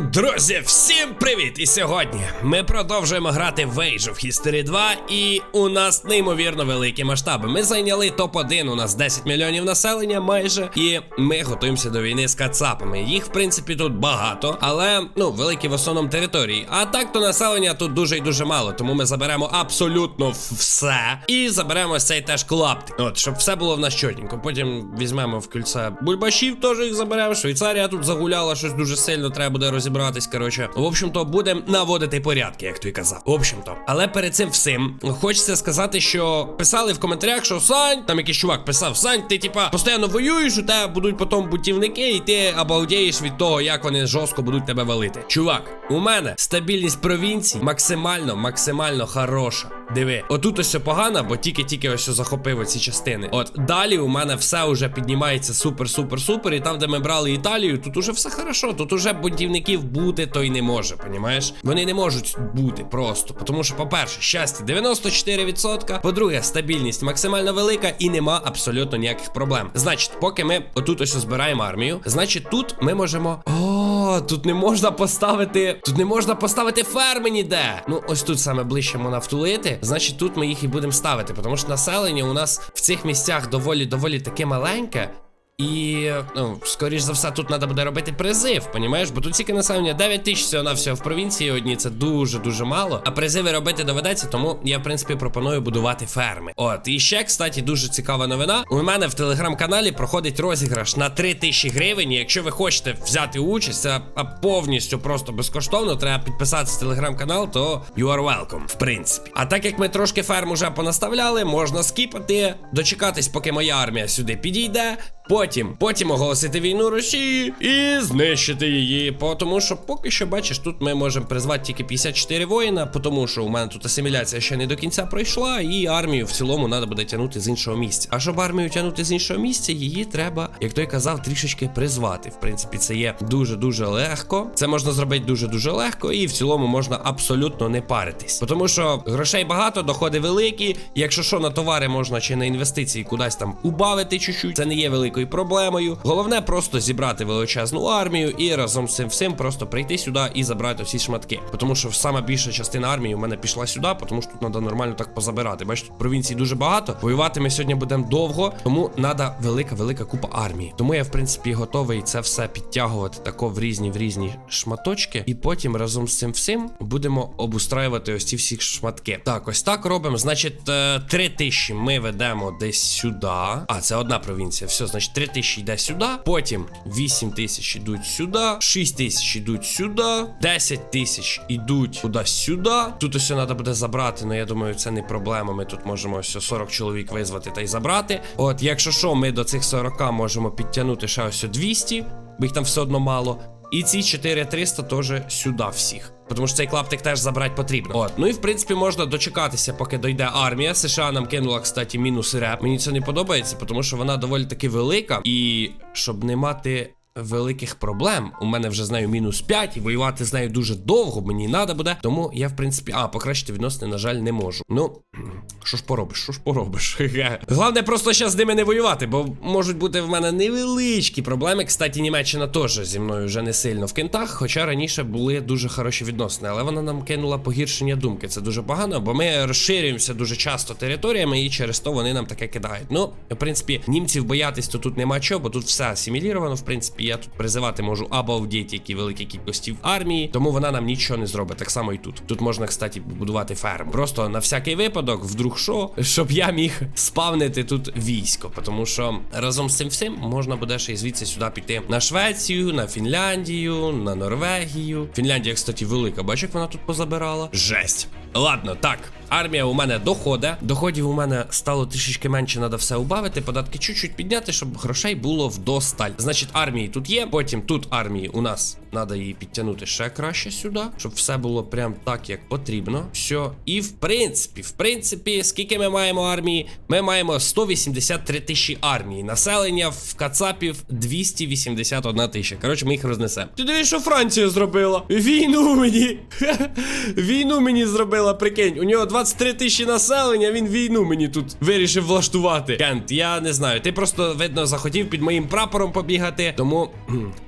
Друзі, всім привіт! І сьогодні ми продовжуємо грати в Age of History 2, і у нас неймовірно великі масштаби. Ми зайняли топ-1, у нас 10 мільйонів населення майже, і ми готуємося до війни з кацапами. Їх, в принципі, тут багато, але ну, великі в основному території. А так то населення тут дуже і дуже мало, тому ми заберемо абсолютно все. І заберемо цей теж клаптик. От, щоб все було в нас чотенько. Потім візьмемо в кільце бульбашів, теж їх заберемо. Швейцарія тут загуляла щось дуже сильно, треба буде розібратись. Коротше, в общем-то, будемо наводити порядки, як ти казав. В общем-то, але перед цим всім хочеться сказати, що писали в коментарях, що Сань, там якийсь чувак писав: Сань, ти типа постійно воюєш, у тебе будуть потім бутівники, і ти обалдієш від того, як вони жорстко будуть тебе валити. Чувак, у мене стабільність провінцій максимально, максимально хороша. Диви, отут ось все погано, бо тільки-тільки ось захопив оці частини. От далі у мене все вже піднімається супер, супер, супер. І там, де ми брали Італію, тут уже все хорошо. Тут уже бунтівників бути то й не може, понімаєш? Вони не можуть бути просто. Тому що, по-перше, щастя 94%. По-друге, стабільність максимально велика і нема абсолютно ніяких проблем. Значить, поки ми отут ось збираємо армію, значить, тут ми можемо. О, тут не можна поставити. Тут не можна поставити ферми ніде. Ну, ось тут саме ближче можна втулити. Значить, тут ми їх і будемо ставити, тому що населення у нас в цих місцях доволі доволі таке маленьке. І, ну, скоріш за все, тут треба буде робити призив, понімаєш? Бо тут тільки населення 9 тисяч всього на всього в провінції одні, це дуже-дуже мало. А призиви робити доведеться, тому я, в принципі, пропоную будувати ферми. От, і ще, кстати, дуже цікава новина. У мене в телеграм-каналі проходить розіграш на 3 тисячі гривень. І якщо ви хочете взяти участь, це повністю просто безкоштовно, треба підписатися в телеграм-канал, то you are welcome, в принципі. А так як ми трошки ферм уже понаставляли, можна скіпати, дочекатись, поки моя армія сюди підійде. Потім, потім оголосити війну Росії і знищити її. Тому що поки що, бачиш, тут ми можемо призвати тільки 54 воїна, тому що у мене тут асиміляція ще не до кінця пройшла, і армію в цілому треба буде тягнути з іншого місця. А щоб армію тягнути з іншого місця, її треба, як той казав, трішечки призвати. В принципі, це є дуже-дуже легко. Це можна зробити дуже-дуже легко, і в цілому можна абсолютно не паритись. Тому що грошей багато, доходи великі. Якщо що на товари можна чи на інвестиції кудись там убавити чуть-чуть, це не є великою проблемою. Головне просто зібрати величезну армію і разом з цим всім просто прийти сюди і забрати всі шматки. Тому що сама більша частина армії у мене пішла сюди, тому що тут треба нормально так позабирати. Бачите, провінцій дуже багато. Воювати ми сьогодні будемо довго, тому треба велика, велика купа армії. Тому я, в принципі, готовий це все підтягувати тако в різні в різні шматочки. І потім разом з цим всім будемо обустраювати ось ці всі шматки. Так, ось так робимо. Значить, е, три тисячі ми ведемо десь сюди. А, це одна провінція. Все, значить, 3 тисячі йде сюди. Потім 8 тисяч йдуть сюди. 6 тисяч йдуть сюди. 10 тисяч йдуть кудись сюди. Тут ось треба буде забрати. Ну я думаю, це не проблема. Ми тут можемо ось 40 чоловік визвати та й забрати. От, якщо що, ми до цих 40 можемо підтягнути ще ось 200, бо їх там все одно мало. І ці 4300 теж сюди всіх. Тому що цей клаптик теж забрати потрібно. От, ну і в принципі можна дочекатися, поки дойде армія. США нам кинула, кстати, мінус реп. Мені це не подобається, тому що вона доволі таки велика. І щоб не мати. Великих проблем. У мене вже з нею мінус 5, і воювати з нею дуже довго мені треба буде. Тому я, в принципі, а, покращити відносини, на жаль, не можу. Ну, що ж поробиш, що ж поробиш? Головне просто зараз з ними не воювати, бо можуть бути в мене невеличкі проблеми. Кстати, Німеччина теж зі мною вже не сильно в кентах, хоча раніше були дуже хороші відносини. Але вона нам кинула погіршення думки. Це дуже погано, бо ми розширюємося дуже часто територіями, і через то вони нам таке кидають. Ну, в принципі, німців боятись то тут нема чого, бо тут все асиміліровано. В принципі, я тут призивати можу обалдіть, які великі кількості в армії, тому вона нам нічого не зробить. Так само і тут. Тут можна, кстати, будувати ферм. Просто на всякий випадок, вдруг що, щоб я міг спавнити тут військо. Тому що разом з цим всім можна буде ще й звідси сюди піти на Швецію, на Фінляндію, на Норвегію. Фінляндія, кстати, велика. Бачиш, як вона тут позабирала? Жесть. Ладно, так. Армія у мене доходить. Доходів у мене стало трішечки менше, треба все убавити, податки чуть-чуть підняти, щоб грошей було вдосталь. Значить, армії тут є. Потім тут армії у нас треба її підтягнути ще краще сюди, щоб все було прям так, як потрібно. Все. І в принципі, в принципі, скільки ми маємо армії? Ми маємо 183 тисячі армії. Населення в Кацапів 281 тисяча. Коротше, ми їх рознесемо. Ти дивись, що Франція зробила? Війну мені. Війну мені зробила, прикинь. У нього 23 тисячі населення, він війну мені тут вирішив влаштувати. Кент, я не знаю. Ти просто, видно, захотів під моїм прапором побігати, тому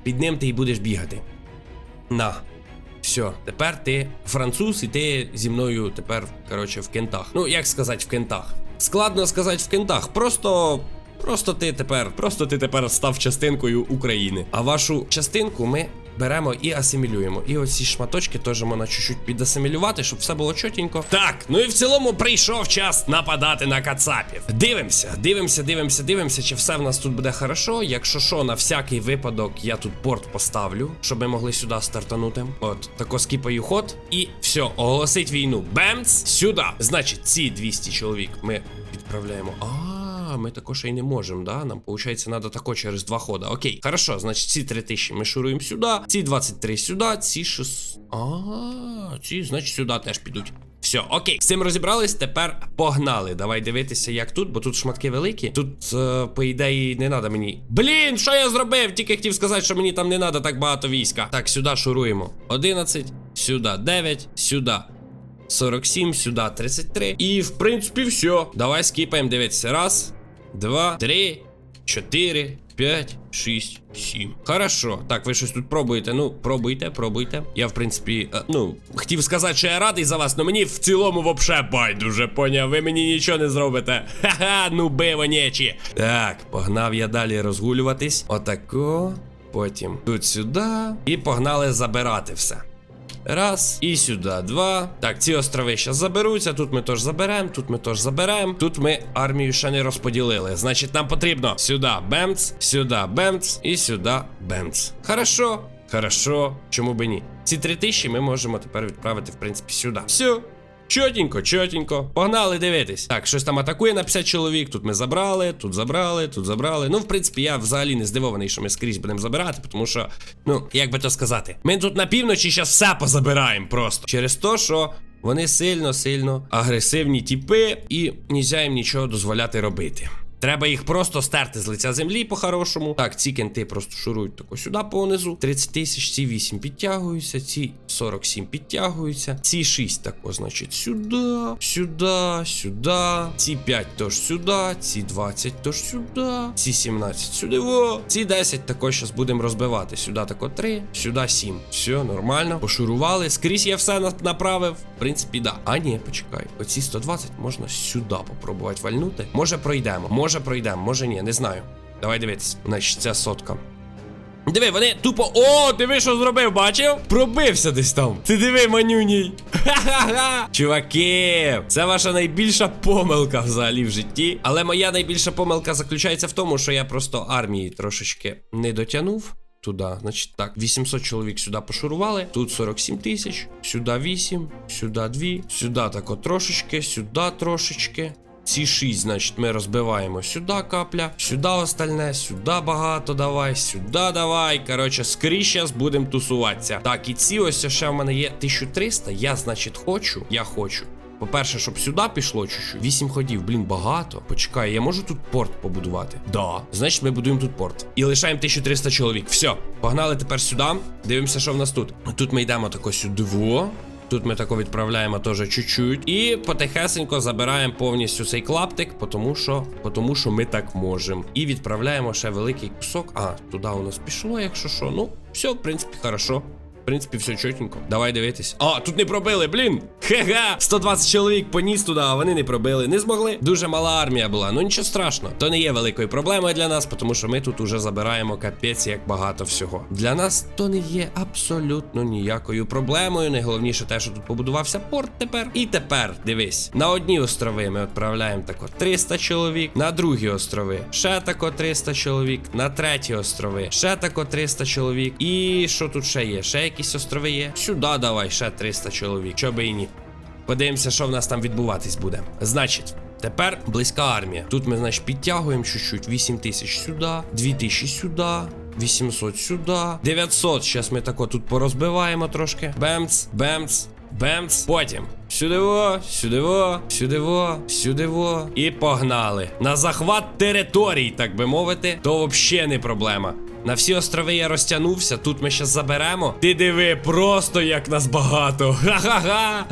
під ним ти й будеш бігати. На. Все, тепер ти француз, і ти зі мною тепер, коротше, в кентах. Ну, як сказати, в кентах. Складно сказати в кентах. Просто. Просто ти тепер, просто ти тепер став частинкою України. А вашу частинку ми беремо і асимілюємо. І оці шматочки теж можна чуть-чуть підасимілювати, щоб все було чотенько. Так, ну і в цілому прийшов час нападати на кацапів. Дивимося, дивимося, дивимося, дивимося, чи все в нас тут буде хорошо. Якщо що, на всякий випадок я тут порт поставлю, щоб ми могли сюди стартанути. От, тако скіпаю ход. І все, оголосить війну. Бемц! Сюди. Значить, ці 200 чоловік ми відправляємо. А, ми також і не можемо, да? Нам, виходить, треба тако через два хода. Окей, хорошо, значить, ці 3000 ми шуруємо сюди, ці 23 сюди, ці 6. А, ці, значить, сюди теж підуть. Все, окей, з цим розібрались. Тепер погнали. Давай дивитися, як тут, бо тут шматки великі. Тут, е, по ідеї, не треба мені. Блін, що я зробив? Тільки хотів сказати, що мені там не треба так багато війська. Так, сюди шуруємо. 11, сюди 9, сюди 47, сюди 33. І, в принципі, все. Давай скіпаємо дивитися. Раз, два, три, чотири, п'ять, шість, сім. Хорошо. Так, ви щось тут пробуєте. Ну, пробуйте, пробуйте. Я, в принципі, е, ну, хотів сказати, що я радий за вас, але мені в цілому вообще байдуже, поняв. Ви мені нічого не зробите. Ха-ха, ну биво нечі. Так, погнав я далі розгулюватись. Отако. Потім тут сюди. І погнали забирати все. Раз, і сюди два. Так, ці острови ще заберуться. Тут ми теж заберемо, тут ми теж заберемо. Тут ми армію ще не розподілили. Значить, нам потрібно сюди бемц, сюди бемц і сюди бемц. Хорошо, хорошо. Чому би ні? Ці три тисячі ми можемо тепер відправити, в принципі, сюди. Все. Чотенько, чотенько. Погнали дивитись. Так, щось там атакує на 50 чоловік. Тут ми забрали, тут забрали, тут забрали. Ну, в принципі, я взагалі не здивований, що ми скрізь будемо забирати, тому що, ну, як би то сказати, ми тут на півночі зараз все позабираємо просто. Через те, що вони сильно-сильно агресивні тіпи, і нельзя їм нічого дозволяти робити. Треба їх просто стерти з лиця землі по-хорошому. Так, ці кенти просто шурують тако сюди понизу. 30 тисяч, ці 8 підтягуються, ці 47 підтягуються. Ці 6 тако, значить, сюди, сюди, сюди. Ці 5 тож сюди, ці 20 тож сюди, ці 17 сюди. Во. Ці 10 також зараз будемо розбивати. Сюди тако 3, сюди 7. Все, нормально. Пошурували. Скрізь я все направив. В принципі, да. А ні, почекай. Оці 120 можна сюди попробувати вальнути. Може пройдемо. Може пройдемо, може ні, не знаю. Давай дивитись. Значить, ця сотка. Диви, вони тупо. О, диви, що зробив, бачив? Пробився десь там. Ти диви, манюній. Ха-ха-ха. Чуваки, це ваша найбільша помилка взагалі в житті. Але моя найбільша помилка заключається в тому, що я просто армії трошечки не дотягнув. Туди, значить так, 800 чоловік сюди пошурували. Тут 47 тисяч, сюди 8, сюди 2, сюди тако трошечки, сюди трошечки. Ці 6, значить, ми розбиваємо сюди капля, сюди остальне, сюди багато давай, сюди давай. Коротше, скоріше зараз будемо тусуватися. Так, і ці ось ще в мене є 1300. Я, значить, хочу. Я хочу. По-перше, щоб сюди пішло чуть-чуть. 8 ходів, блін, багато. Почекай, я можу тут порт побудувати? Да. Значить, ми будуємо тут порт. І лишаємо 1300 чоловік. Все, погнали тепер сюди. Дивимося, що в нас тут. Тут ми йдемо тако сюди. Тут ми тако відправляємо теж чуть-чуть. І потихесенько забираємо повністю цей клаптик, тому що, тому що ми так можемо. І відправляємо ще великий кусок. А, туди у нас пішло, якщо що. Ну, все, в принципі, хорошо. В принципі, все чотенько. Давай дивитись. А, тут не пробили, блін. Хе-ха. 120 чоловік поніс туди, а вони не пробили. Не змогли. Дуже мала армія була. Ну нічого страшного. То не є великою проблемою для нас, тому що ми тут уже забираємо капець як багато всього. Для нас то не є абсолютно ніякою проблемою. Найголовніше те, що тут побудувався порт тепер. І тепер, дивись, на одні острови ми відправляємо тако 300 чоловік, на другі острови ще тако 300 чоловік, на треті острови ще тако 300 чоловік. І що тут ще є? Ще якісь острови є? Сюди давай, ще 300 чоловік. Що би і ні. Подивимося, що в нас там відбуватись буде. Значить. Тепер близька армія. Тут ми, значить, підтягуємо чуть-чуть. 8 тисяч сюди, 2 тисячі сюди, 800 сюди, 900. Зараз ми тако тут порозбиваємо трошки. Бемц, бемц, бемц. Потім. Сюди во, сюди во, сюди во, сюди во. І погнали. На захват територій, так би мовити, то взагалі не проблема. На всі острови я розтягнувся. Тут ми щас заберемо. Ти диви, просто як нас багато. Ха-ха-ха.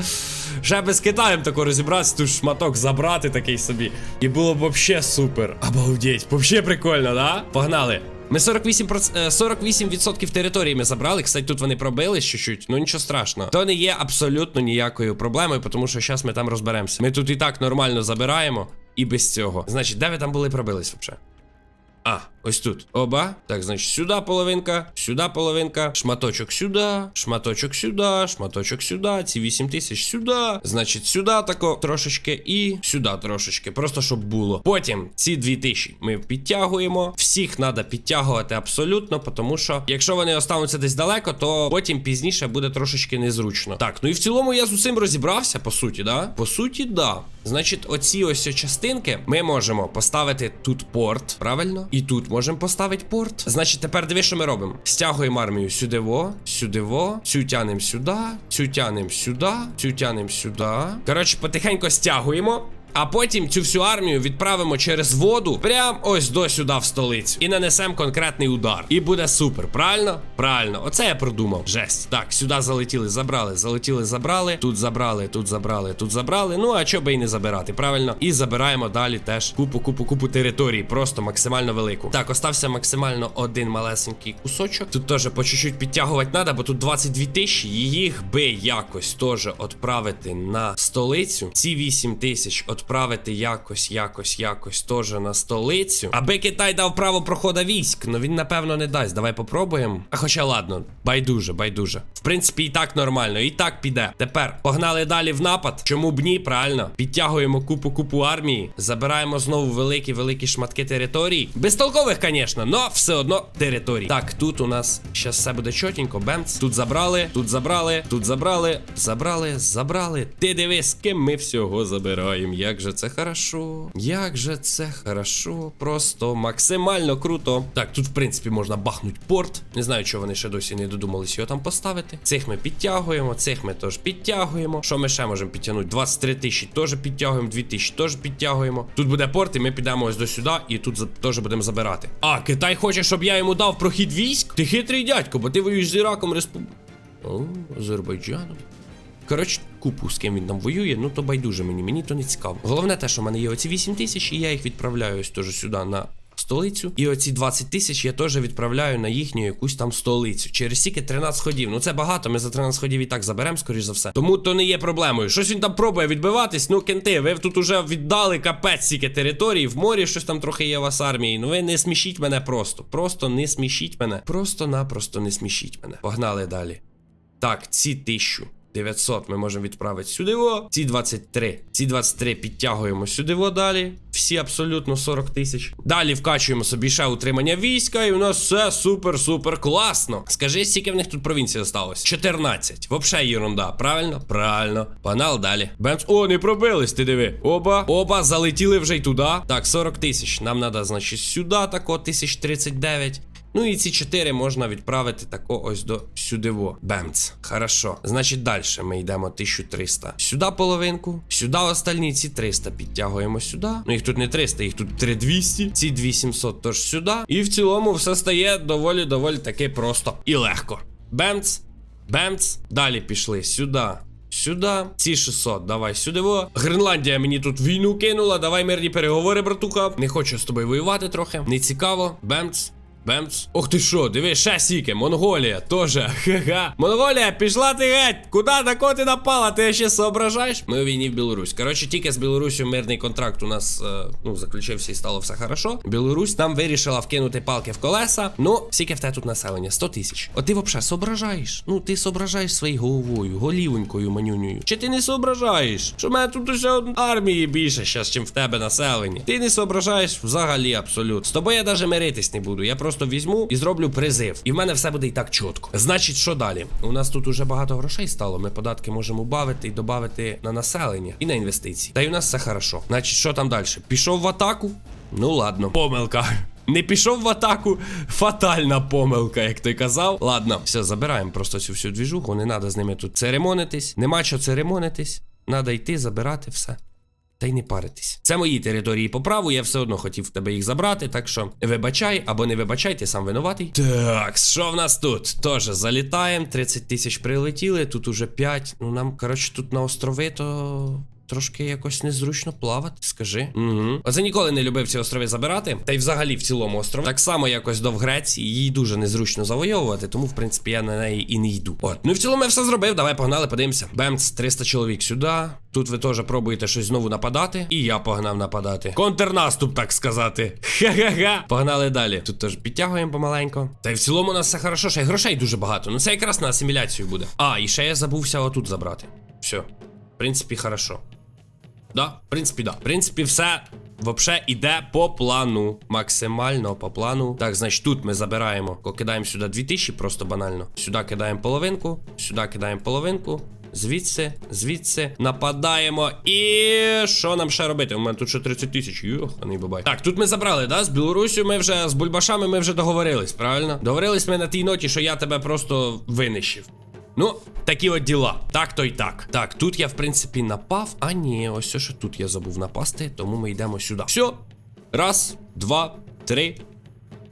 Ще би з Китаєм тако розібратися, тут шматок забрати такий собі. І було б вообще супер. Обалдеть, вообще прикольно, да? Погнали. Ми 48%, е, 48% території ми забрали. Кстати, тут вони пробились чуть-чуть. Ну нічого страшного. То не є абсолютно ніякою проблемою, тому що зараз ми там розберемося. Ми тут і так нормально забираємо, і без цього. Значить, де ви там були пробились взагалі? А, ось тут. Оба. Так, значить, сюди половинка, сюди половинка, шматочок сюди, шматочок сюди, шматочок сюди, ці 8 тисяч сюди. Значить, сюди тако трошечки і сюди трошечки. Просто щоб було. Потім ці 2 тисячі ми підтягуємо. Всіх треба підтягувати абсолютно, тому що якщо вони остануться десь далеко, то потім пізніше буде трошечки незручно. Так, ну і в цілому я з усім розібрався, по суті, да? По суті, да. Значить, оці ось частинки ми можемо поставити тут порт, правильно? І тут можемо поставити порт. Значить, тепер диви, що ми робимо. Стягуємо армію сюди во, сюди во, цю тянемо сюди, цю тянемо сюди, цю тянемо сюди. Коротше, потихеньку стягуємо. А потім цю всю армію відправимо через воду прям ось до сюди в столицю. І нанесемо конкретний удар. І буде супер. Правильно? Правильно. Оце я продумав. Жесть. Так, сюди залетіли, забрали, залетіли, забрали. Тут забрали, тут забрали, тут забрали. Ну а чого би і не забирати, правильно? І забираємо далі теж купу, купу, купу території. Просто максимально велику. Так, остався максимально один малесенький кусочок. Тут теж по чуть-чуть підтягувати треба, бо тут 22 тисячі. Їх би якось теж відправити на столицю. Ці 8 тисяч відправити якось, якось, якось теж на столицю. Аби Китай дав право проходу військ, ну він напевно не дасть. Давай попробуємо. А хоча ладно, байдуже, байдуже. В принципі, і так нормально, і так піде. Тепер погнали далі в напад. Чому б ні, правильно? Підтягуємо купу купу армії, забираємо знову великі великі шматки територій. Безтолкових, звісно, но все одно територій. Так, тут у нас зараз все буде чотенько. Бемц. Тут забрали, тут забрали, тут забрали, забрали, забрали. Ти дивись, ким ми всього забираємо. Як же це хорошо. Як же це хорошо. Просто максимально круто. Так, тут, в принципі, можна бахнути порт. Не знаю, чого вони ще досі не додумались його там поставити. Цих ми підтягуємо, цих ми теж підтягуємо. Що ми ще можемо підтягнути? 23 тисячі теж підтягуємо, 2 тисячі теж підтягуємо. Тут буде порт, і ми підемо ось до сюди, і тут теж будемо забирати. А, Китай хоче, щоб я йому дав прохід військ? Ти хитрий дядько, бо ти воюєш з Іраком Респуб... О, Азербайджаном. Коротше, купу з ким він там воює, ну то байдуже мені, мені то не цікаво. Головне те, що в мене є оці 8 тисяч, і я їх відправляю ось теж сюди на столицю. І оці 20 тисяч я теж відправляю на їхню якусь там столицю. Через стільки 13 ходів. Ну це багато, ми за 13 ходів і так заберемо, скоріш за все. Тому то не є проблемою. Щось він там пробує відбиватись. Ну, кенти, ви тут уже віддали капець стільки території. В морі щось там трохи є у вас армії. Ну ви не смішіть мене просто. Просто не смішіть мене. Просто-напросто не смішіть мене. Погнали далі. Так, ці тисячу. 900 ми можемо відправити сюди. Во. Ці 23. Ці 23 підтягуємо сюди во далі. Всі абсолютно 40 тисяч. Далі вкачуємо собі ще утримання війська, і у нас все супер-супер класно. Скажи, скільки в них тут провінцій осталось? 14. Вообще ерунда, правильно? Правильно. Панал далі. Бемс. О, не пробились, ти диви. Оба, оба, залетіли вже й туди. Так, 40 тисяч. Нам треба, значить, сюди тако, 1039. Ну і ці 4 можна відправити тако ось до сюдиво. Бемц. Хорошо. Значить, далі ми йдемо 1300. Сюди половинку. Сюди остальні ці 300 підтягуємо сюди. Ну їх тут не 300, їх тут 3200. Ці 2700 тож сюди. І в цілому все стає доволі доволі таки просто і легко. Бемц. Бемц. Далі пішли сюди. Сюди, ці 600, давай сюди. во. Гренландія мені тут війну кинула. Давай мирні переговори, братуха. Не хочу з тобою воювати трохи. Не цікаво. Бемц. Бемц. Ох ти що, диви, ще сіки, Монголія теж. Ха-ха. Монголія, пішла ти геть. Куди на кого ти напала? Ти ще соображаєш? Ми у війні в Білорусь. Коротше, тільки з Білорусю мирний контракт у нас е, ну, заключився і стало все хорошо. Білорусь нам вирішила вкинути палки в колеса. Ну, скільки в тебе тут населення? 100 тисяч. От ти взагалі соображаєш? Ну, ти соображаєш своєю головою, голівонькою, манюнею. Чи ти не соображаєш? Що в мене тут усе армії більше зараз, чим в тебе населення. Ти не соображаєш взагалі абсолютно. З тобою я навіть миритись не буду. Я просто візьму і зроблю призив. І в мене все буде і так чітко. Значить, що далі? У нас тут уже багато грошей стало. Ми податки можемо бавити і додати на населення і на інвестиції. Та й у нас все хорошо. Значить, що там далі? Пішов в атаку? Ну ладно, помилка. Не пішов в атаку, фатальна помилка, як ти казав. Ладно, все, забираємо просто цю всю двіжуху. Не треба з ними тут церемонитись. Нема що церемонитись. Надо йти, забирати все. Та й не паритись. Це мої території по праву, я все одно хотів тебе їх забрати, так що вибачай або не вибачай, ти сам винуватий. Так, що в нас тут? Тож залітаємо, 30 тисяч прилетіли, тут уже 5. Ну нам, коротше, тут на острови то. Трошки якось незручно плавати, скажи. Угу. Оце ніколи не любив ці острови забирати. Та й взагалі в цілому остров. Так само якось до Греції, їй дуже незручно завойовувати, тому в принципі я на неї і не йду. От, ну і в цілому я все зробив. Давай погнали, подивимося. Бемц, 300 чоловік сюди. Тут ви теж пробуєте щось знову нападати. І я погнав нападати. Контрнаступ, так сказати. Ха-ха-ха. Погнали далі. Тут теж підтягуємо помаленько. Та й в цілому у нас все хорошо, ще й грошей дуже багато. Ну це якраз на асиміляцію буде. А, і ще я забувся отут забрати. Все. В принципі, хорошо. Да, в принципі, да. В принципі, все вообще іде по плану. Максимально по плану. Так, значить, тут ми забираємо. Кидаємо сюди 2000, просто банально. Сюди кидаємо половинку, сюди кидаємо половинку. Звідси, звідси нападаємо. І що нам ще робити? У мене тут ще 30 тисяч. Йоханий бабай. Так, тут ми забрали, да? З Білорусю ми вже з бульбашами ми вже договорились, правильно? Договорились ми на тій ноті, що я тебе просто винищив. Ну, такі от діла. Так то й так. Так, тут я, в принципі, напав. А ні, ось що тут я забув напасти, тому ми йдемо сюди. Все. Раз, два, три.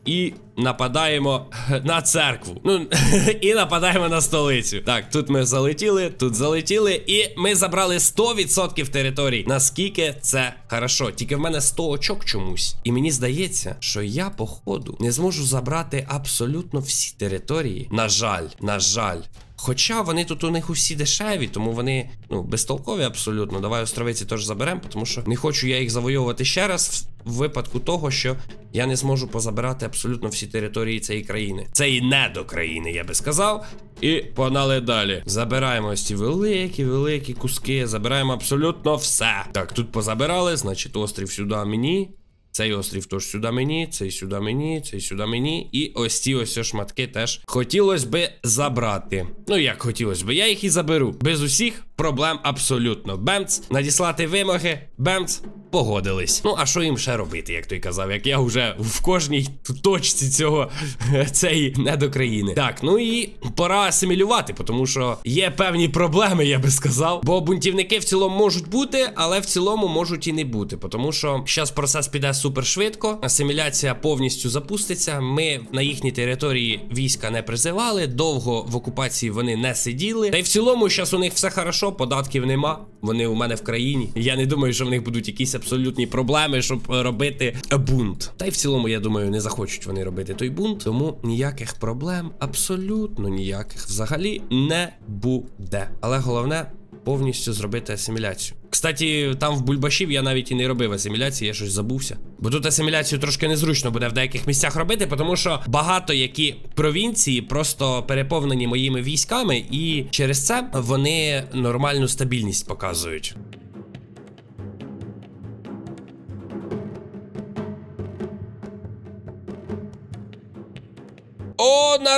І нападаємо на церкву. Ну, і нападаємо на столицю. Так, тут ми залетіли, тут залетіли, і ми забрали 100% територій. Наскільки це хорошо. Тільки в мене 100 очок чомусь. І мені здається, що я, походу, не зможу забрати абсолютно всі території. На жаль, на жаль. Хоча вони тут у них усі дешеві, тому вони ну безтолкові абсолютно. Давай островиці теж заберемо, тому що не хочу я їх завойовувати ще раз в випадку того, що я не зможу позабирати абсолютно всі території цієї країни. Це і не до країни, я би сказав. І погнали далі. Забираємо ось ці великі, великі куски. Забираємо абсолютно все. Так, тут позабирали, значить, острів сюди мені. Цей острів тож сюди мені, цей сюди мені, цей сюди мені. І ось ці ось шматки теж хотілося би забрати. Ну як хотілося би, я їх і заберу. Без усіх проблем абсолютно. Бемц, надіслати вимоги, бемц, погодились. Ну а що їм ще робити, як той казав, як я вже в кожній точці цього цієї недокраїни. Так, ну і пора асимілювати, тому що є певні проблеми, я би сказав. Бо бунтівники в цілому можуть бути, але в цілому можуть і не бути. Тому що зараз процес піде супер швидко, асиміляція повністю запуститься. Ми на їхній території війська не призивали, довго в окупації вони не сиділи. Та й в цілому, зараз у них все хорошо, податків нема. Вони у мене в країні. Я не думаю, що в них будуть якісь абсолютні проблеми, щоб е, робити бунт. Та й в цілому, я думаю, не захочуть вони робити той бунт. Тому ніяких проблем, абсолютно ніяких взагалі не буде. Але головне повністю зробити асиміляцію. Кстати, там в Бульбашів я навіть і не робив асиміляції, я щось забувся. Бо тут асиміляцію трошки незручно буде в деяких місцях робити, тому що багато які провінції просто переповнені моїми військами, і через це вони нормальну стабільність показують.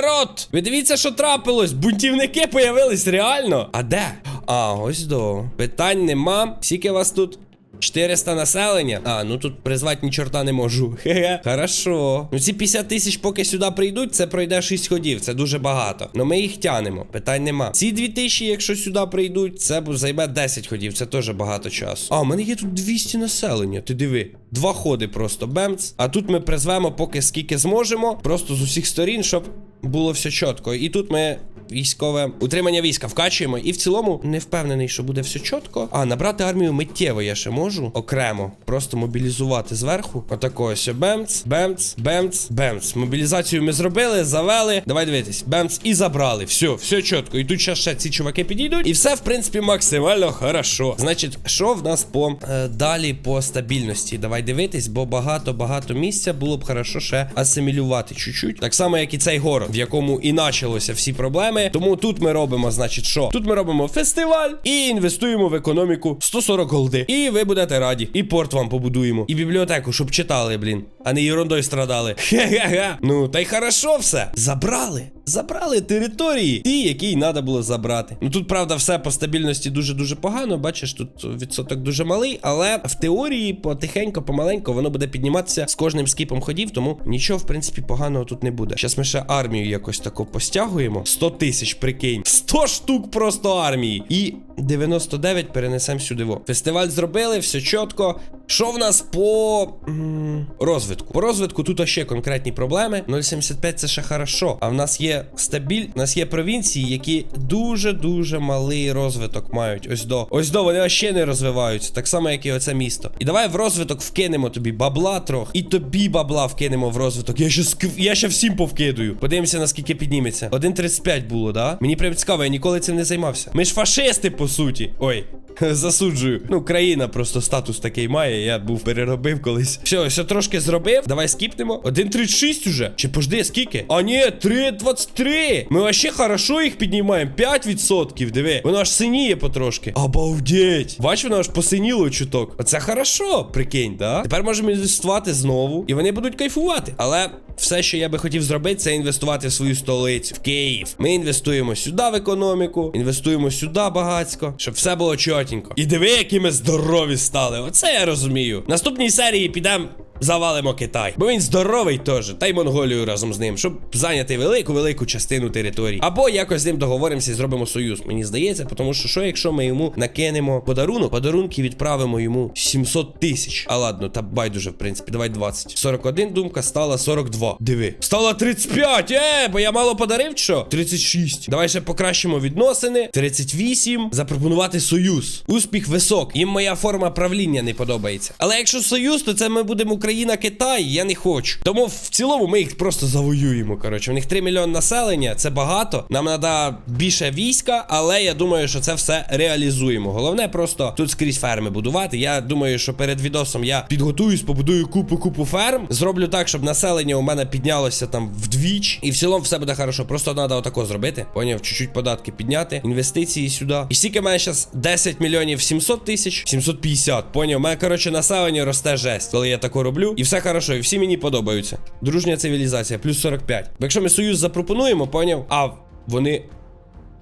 Народ! Ви дивіться, що трапилось! Бунтівники появились реально. А де? А, ось до. Питань нема. Скільки вас тут? 400 населення. А, ну тут призвати ні чорта не можу. Хе-хе. Хорошо. Ну ці 50 тисяч, поки сюди прийдуть, це пройде 6 ходів. Це дуже багато. Ну ми їх тянемо. Питань нема. Ці 2000, якщо сюди прийдуть, це займе 10 ходів. Це теж багато часу. А, у мене є тут 200 населення. Ти диви. Два ходи просто бемц. А тут ми призвемо поки скільки зможемо. Просто з усіх сторін, щоб було все чітко. І тут ми військове утримання війська вкачуємо. І в цілому не впевнений, що буде все чітко. А набрати армію миттєво я ще можу окремо. Просто мобілізувати зверху. Отако ось бемц, бемц, бемц, бемц. Мобілізацію ми зробили, завели. Давай дивитись. Бемц і забрали. Все, все чітко. І тут ще ще ці чуваки підійдуть. І все, в принципі, максимально хорошо. Значить, що в нас по е, далі по стабільності? Давай дивитись, бо багато-багато місця було б хорошо ще асимілювати чуть-чуть. Так само, як і цей город, в якому і началося всі проблеми. Тому тут ми робимо, значить, що? Тут ми робимо фестиваль і інвестуємо в економіку 140 голди. І ви будете раді. І порт вам побудуємо. І бібліотеку, щоб читали, блін, а не ерундою страдали. Хе-хе-хе. Ну, та й хорошо все. Забрали. Забрали території, ті, які й треба було забрати. Ну тут, правда, все по стабільності дуже-дуже погано. Бачиш, тут відсоток дуже малий, але в теорії потихеньку, помаленьку, воно буде підніматися з кожним скіпом ходів, тому нічого, в принципі, поганого тут не буде. Зараз ми ще армію якось тако постягуємо. 100 тисяч, прикинь. 100 штук просто армії. І 99 перенесемо сюди. Во. Фестиваль зробили, все чітко. Що в нас по м, розвитку? По розвитку тут ще конкретні проблеми. 0,75 це ще хорошо. А в нас є стабіль, в нас є провінції, які дуже-дуже малий розвиток мають. Ось до. Ось до, вони ще не розвиваються, так само, як і оце місто. І давай в розвиток вкинемо тобі бабла трохи. І тобі бабла вкинемо в розвиток. Я ще ск... я ще всім повкидаю. Подивимося, наскільки підніметься. 1,35 було, да? Мені прям цікаво, я ніколи цим не займався. Ми ж фашисти, по суті. Ой. Засуджую. Ну, країна просто статус такий має. Я був переробив колись. Все, все трошки зробив. Давай скіпнемо. 1.36 уже. Чи пожди, скільки? А ні, 3.23. Ми вообще хорошо їх піднімаємо. 5%. Диви. Воно аж синіє потрошки. Обалдеть. Бач, воно аж посиніло чуток. Оце хорошо, прикинь, да? Тепер можемо інвестувати знову. І вони будуть кайфувати. Але все, що я би хотів зробити, це інвестувати в свою столицю, в Київ. Ми інвестуємо сюди в економіку, інвестуємо сюди багацько, щоб все було чотенько. І диви, які ми здорові стали. Оце я розумію. В наступній серії підемо. Завалимо Китай, бо він здоровий теж, та й Монголію разом з ним, щоб зайняти велику велику частину території. Або якось з ним договоримося і зробимо союз. Мені здається, тому що що, якщо ми йому накинемо подарунок, подарунки відправимо йому 700 тисяч. А ладно, та байдуже, в принципі, давай 20. 41 думка стала 42. Диви. Стала 35! Е, бо я мало подарив, що? 36. Давай ще покращимо відносини. 38. Запропонувати союз. Успіх висок. Їм моя форма правління не подобається. Але якщо союз, то це ми будемо Україна Китай. Я не хочу. Тому в цілому ми їх просто завоюємо. Коротше, у них 3 мільйони населення, це багато. Нам треба більше війська, але я думаю, що це все реалізуємо. Головне просто тут скрізь ферми будувати. Я думаю, що перед відосом я підготуюсь, побудую купу купу ферм. Зроблю так, щоб населення у мене піднялося там вдвіч. І в цілому все буде хорошо. Просто треба отако зробити. Поняв, чуть-чуть податки підняти, інвестиції сюди. І стільки мене зараз 10 мільйонів 700 тисяч, 750. Поняв, у мене, коротше, населення росте жесть, коли я тако роблю. І все хорошо, і всі мені подобаються. Дружня цивілізація, плюс 45. Бо якщо ми союз запропонуємо, поняв? А вони.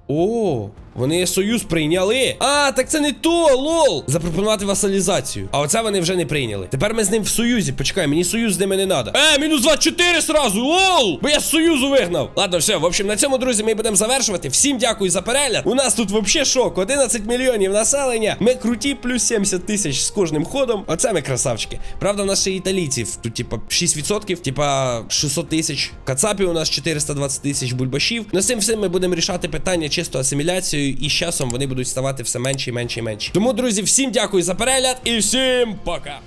О, вони союз прийняли. А, так це не то, лол. Запропонувати васалізацію. А оце вони вже не прийняли. Тепер ми з ним в союзі. Почекай, мені союз з ними не треба. Е, мінус 24 сразу. Лол! Бо я з союзу вигнав. Ладно, все. В общем, на цьому, друзі, ми будемо завершувати. Всім дякую за перегляд. У нас тут вообще шок. 11 мільйонів населення. Ми круті, плюс 70 тисяч з кожним ходом. Оце ми красавчики. Правда, у нас ще італійців. Тут, типа, 6%, типа 600 тисяч. Кацапів у нас 420 тисяч бульбашів. Ну, з цим всім ми будемо рішати питання чисто асиміляцією, і з часом вони будуть ставати все менше і менше і менше. Тому, друзі, всім дякую за перегляд і всім пока.